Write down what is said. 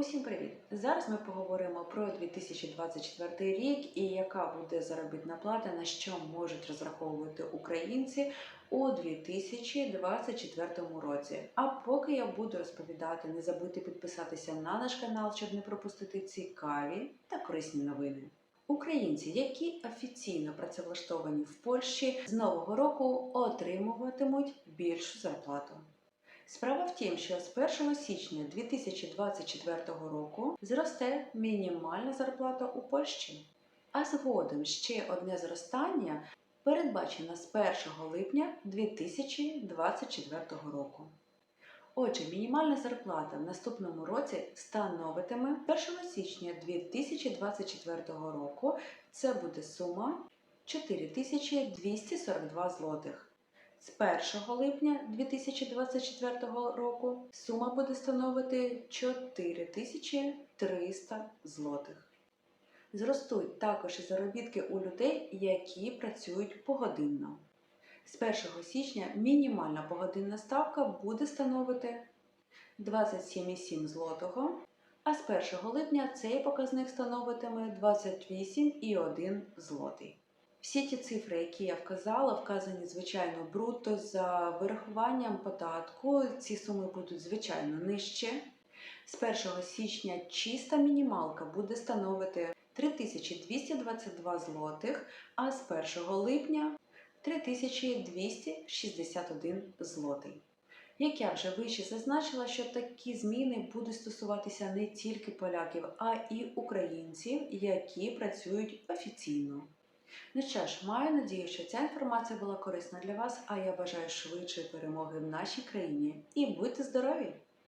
Усім привіт! Зараз ми поговоримо про 2024 рік і яка буде заробітна плата, на що можуть розраховувати українці у 2024 році. А поки я буду розповідати, не забудьте підписатися на наш канал, щоб не пропустити цікаві та корисні новини. Українці, які офіційно працевлаштовані в Польщі, з нового року отримуватимуть більшу зарплату. Справа в тім, що з 1 січня 2024 року зросте мінімальна зарплата у Польщі, а згодом ще одне зростання передбачено з 1 липня 2024 року. Отже, мінімальна зарплата в наступному році становитиме 1 січня 2024 року. Це буде сума 4242 злотих. З 1 липня 2024 року сума буде становити 4300 злотих. Зростуть також і заробітки у людей, які працюють погодинно. З 1 січня мінімальна погодинна ставка буде становити 27,7 злотого, а з 1 липня цей показник становитиме 28,1 злотий. Всі ті цифри, які я вказала, вказані звичайно брутто за вирахуванням податку. Ці суми будуть звичайно нижче. З 1 січня чиста мінімалка буде становити 3222 злотих, а з 1 липня 3261 злотий. Як я вже вище зазначила, що такі зміни будуть стосуватися не тільки поляків, а і українців, які працюють офіційно. Ну що ж, маю надію, що ця інформація була корисна для вас, а я бажаю швидшої перемоги в нашій країні і будьте здорові!